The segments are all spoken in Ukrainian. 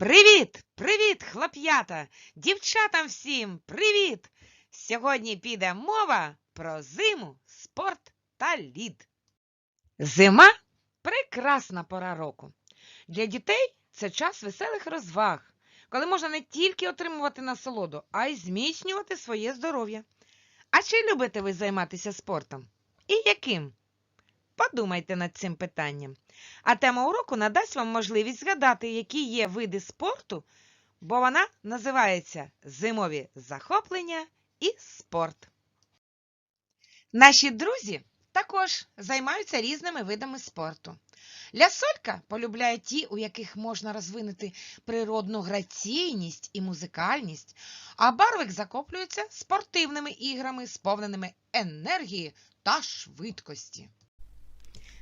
Привіт, привіт, хлоп'ята! Дівчатам всім привіт! Сьогодні піде мова про зиму, спорт та лід. Зима прекрасна пора року. Для дітей це час веселих розваг, коли можна не тільки отримувати насолоду, а й зміцнювати своє здоров'я. А чи любите ви займатися спортом? І яким? Подумайте над цим питанням. А тема уроку надасть вам можливість згадати, які є види спорту, бо вона називається Зимові захоплення і спорт. Наші друзі також займаються різними видами спорту. Лясолька полюбляє ті, у яких можна розвинути природну граційність і музикальність, а барвик захоплюється спортивними іграми, сповненими енергії та швидкості.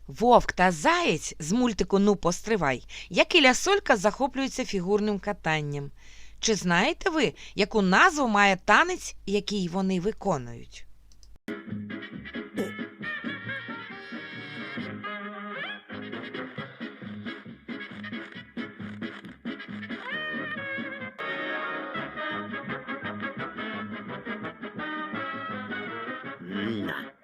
Вовк та заєць з мультику Ну постривай, як і лясолька захоплюються фігурним катанням. Чи знаєте ви, яку назву має танець, який вони виконують? На.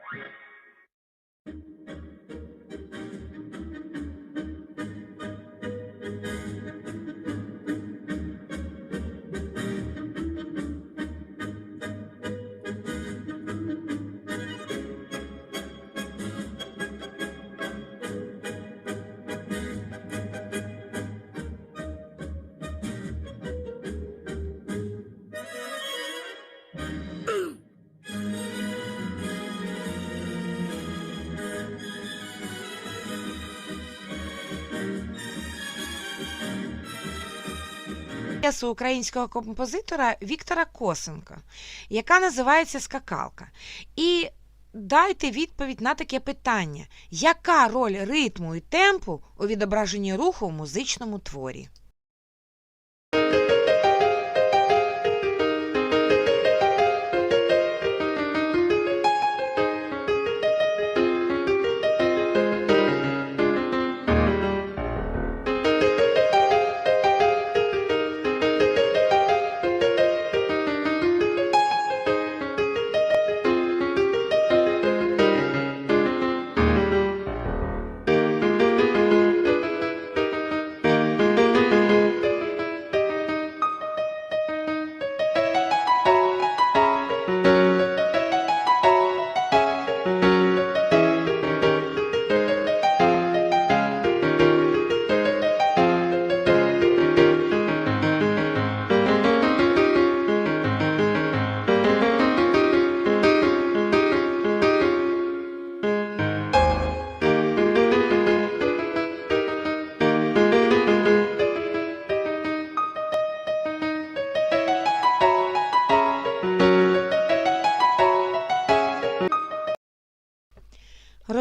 П'єсу українського композитора Віктора Косенка, яка називається Скакалка. І дайте відповідь на таке питання: яка роль ритму і темпу у відображенні руху в музичному творі?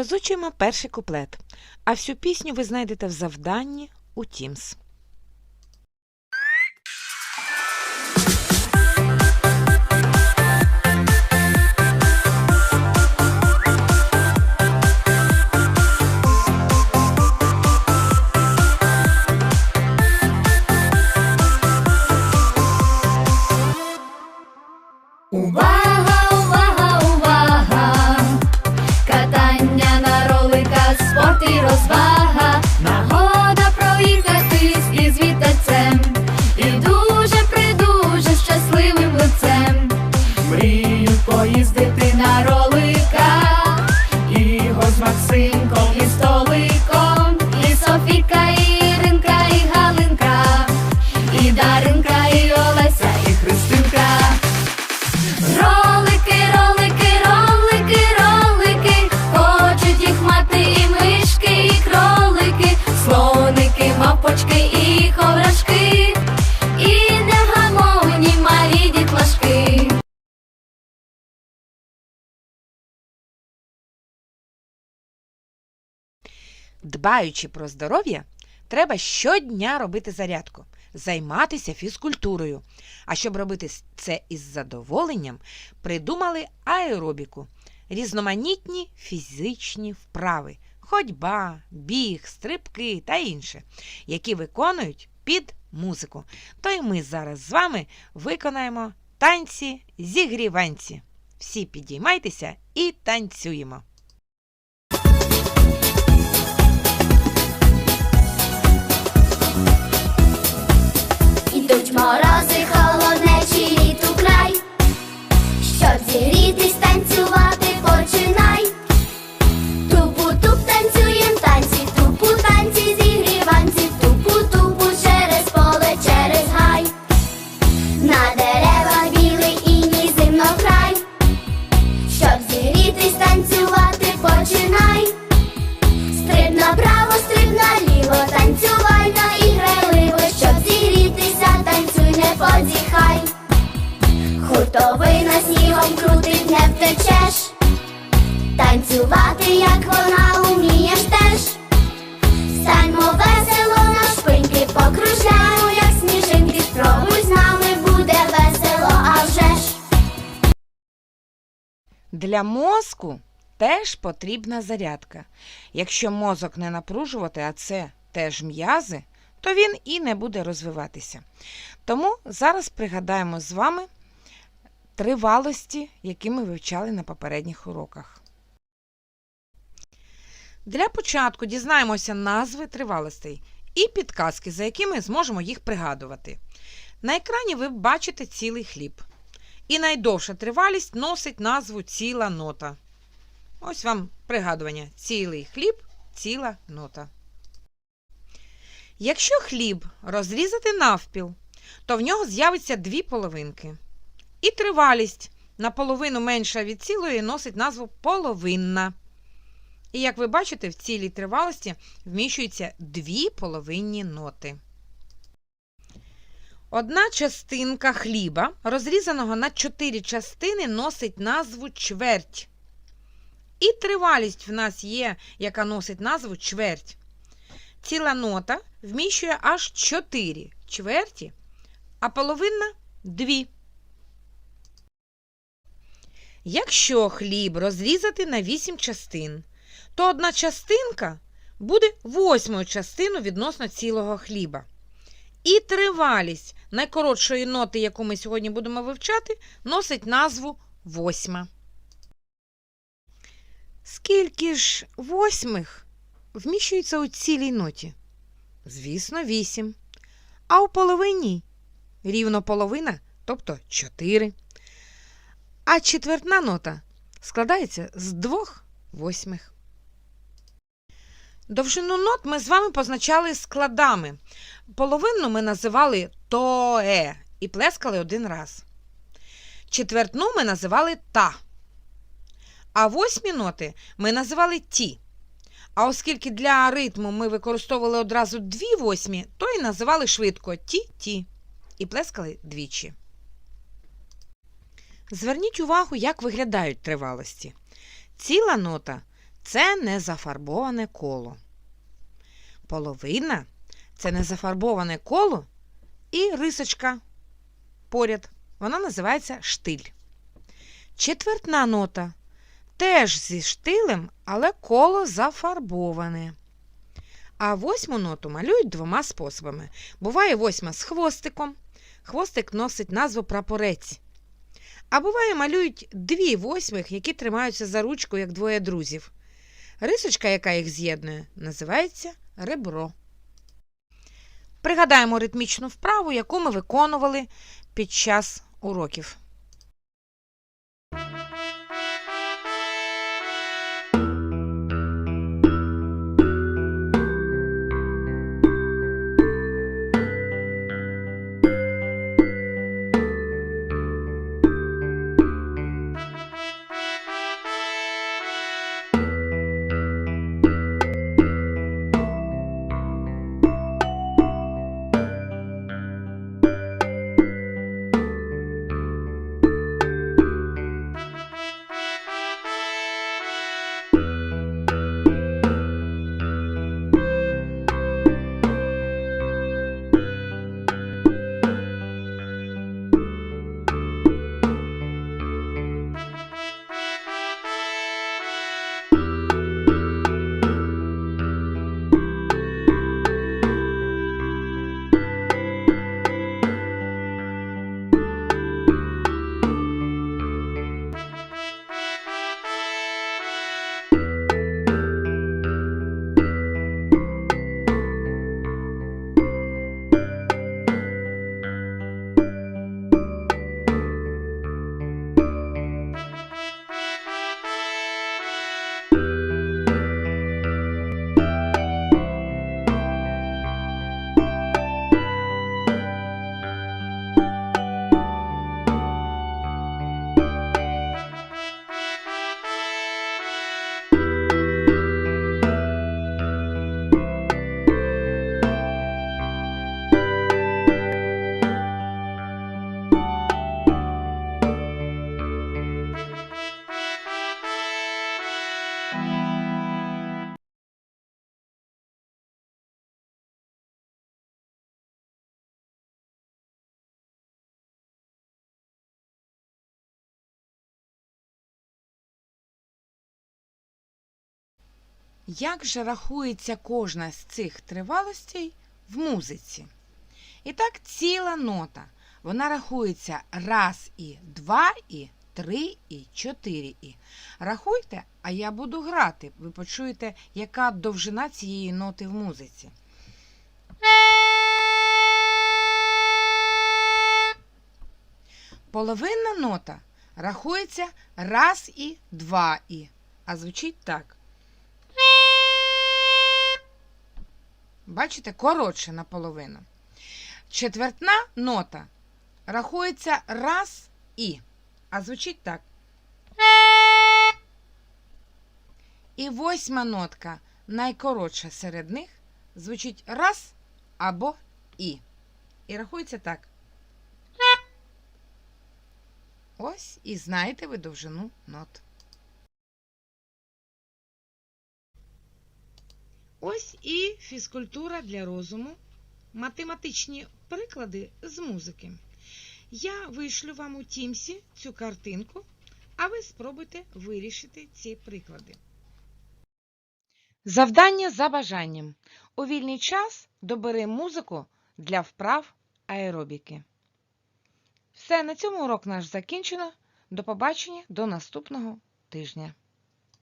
Розучуємо перший куплет, а всю пісню ви знайдете в завданні у Teams. Дбаючи про здоров'я, треба щодня робити зарядку, займатися фізкультурою. А щоб робити це із задоволенням, придумали аеробіку, різноманітні фізичні вправи, ходьба, біг, стрибки та інше, які виконують під музику. То й ми зараз з вами виконаємо танці зігріванці. Всі підіймайтеся і танцюємо. Для мозку теж потрібна зарядка. Якщо мозок не напружувати, а це теж м'язи, то він і не буде розвиватися. Тому зараз пригадаємо з вами тривалості, які ми вивчали на попередніх уроках. Для початку дізнаємося назви тривалостей і підказки, за якими зможемо їх пригадувати. На екрані ви бачите цілий хліб. І найдовша тривалість носить назву ціла нота. Ось вам пригадування: цілий хліб, ціла нота. Якщо хліб розрізати навпіл, то в нього з'явиться дві половинки. І тривалість наполовину менша від цілої носить назву половинна. І як ви бачите, в цілій тривалості вміщуються дві половинні ноти. Одна частинка хліба, розрізаного на чотири частини, носить назву чверть. І тривалість в нас є, яка носить назву чверть. Ціла нота вміщує аж 4 чверті, а половина 2. Якщо хліб розрізати на 8 частин, то одна частинка буде восьмою частиною відносно цілого хліба. І тривалість найкоротшої ноти, яку ми сьогодні будемо вивчати, носить назву восьма. Скільки ж восьмих вміщується у цілій ноті? Звісно, вісім. А у половині рівно половина, тобто чотири. А четвертна нота складається з двох восьмих. Довжину нот ми з вами позначали складами. Половину ми називали toe і плескали один раз. Четвертну ми називали та. А восьмі ноти ми називали ті. А оскільки для ритму ми використовували одразу дві восьмі, то і називали швидко ті-ті і плескали двічі. Зверніть увагу, як виглядають тривалості. Ціла нота це незафарбоване коло. Половина це незафарбоване коло і рисочка поряд. Вона називається штиль. Четвертна нота теж зі штилем, але коло зафарбоване. А восьму ноту малюють двома способами. Буває восьма з хвостиком. Хвостик носить назву прапорець. А буває, малюють дві восьмих, які тримаються за ручку, як двоє друзів. Рисочка, яка їх з'єднує, називається ребро. Пригадаємо ритмічну вправу, яку ми виконували під час уроків. Як же рахується кожна з цих тривалостей в музиці? І так, ціла нота. Вона рахується раз і два і три і чотири і. Рахуйте, а я буду грати. Ви почуєте, яка довжина цієї ноти в музиці. Половинна нота рахується раз і два і, а звучить так. Бачите, коротше наполовину. Четвертна нота рахується раз і, а звучить так. І восьма нотка, найкоротша серед них, звучить раз або і. І рахується так. Ось і знаєте ви довжину нот. Ось і фізкультура для розуму, математичні приклади з музики. Я вишлю вам у Тімсі цю картинку, а ви спробуйте вирішити ці приклади. Завдання за бажанням. У вільний час добери музику для вправ аеробіки. Все, на цьому урок наш закінчено. До побачення до наступного тижня.